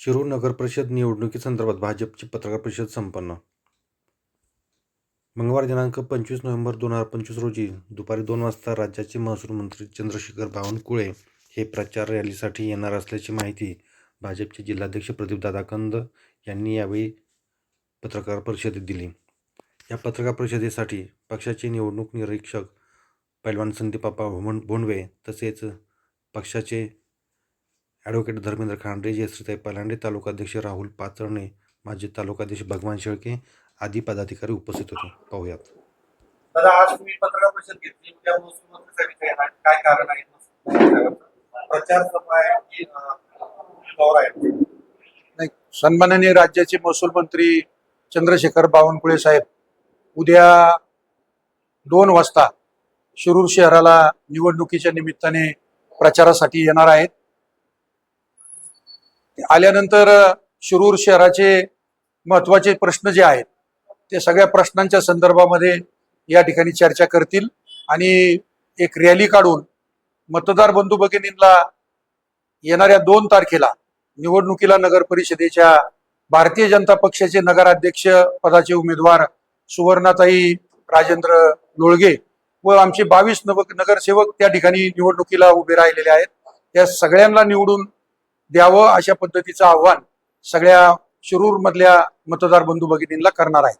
शिरूर नगर परिषद निवडणुकीसंदर्भात भाजपची पत्रकार परिषद संपन्न. मंगळवार दिनांक पंचवीस नोव्हेंबर दोन हजार पंचवीस रोजी दुपारी दोन वाजता राज्याचे महसूल मंत्री चंद्रशेखर बावनकुळे हे प्रचार रॅलीसाठी येणार असल्याची माहिती भाजपचे जिल्हाध्यक्ष प्रदीप कंद यांनी यावेळी पत्रकार परिषदेत दिली. या पत्रकार परिषदेसाठी पक्षाचे निवडणूक निरीक्षक पैलवान संदीपापा भोमण भोंडवे तसेच पक्षाचे ॲडव्होकेट धर्मेंद्र खांडे जयश्रीताई पलांडे तालुकाध्यक्ष राहुल पाचरणे माजी तालुकाध्यक्ष भगवान शेळके आदी पदाधिकारी उपस्थित होते. पाहूयात. दादा आज तुम्ही पत्रकार परिषद घेतली उद्या महसूल मंत्रीसाठी येणार काय कारण आहे? प्रचार सभा आहे की अं, दौरा आहे नाही सन्माननीय राज्याचे महसूल मंत्री चंद्रशेखर बावनकुळे साहेब उद्या दोन वाजता शिरूर शहराला निवडणुकीच्या निमित्ताने प्रचारासाठी येणार आहेत. आल्यानंतर शिरूर शहराचे महत्त्वाचे प्रश्न जे आहेत ते सगळ्या प्रश्नांच्या संदर्भामध्ये या ठिकाणी चर्चा करतील आणि एक रॅली काढून मतदार बंधू भगिनींना येणाऱ्या दोन तारखेला निवडणुकीला नगर परिषदेच्या भारतीय जनता पक्षाचे नगराध्यक्ष पदाचे उमेदवार सुवर्णाताई राजेंद्र लोळगे व आमचे बावीस नव नगरसेवक त्या ठिकाणी निवडणुकीला उभे राहिलेले आहेत. त्या सगळ्यांना निवडून द्यावं अशा पद्धतीचं आव्हान सगळ्या शिरूर मधल्या मतदार बंधू भगिनींना करणार आहे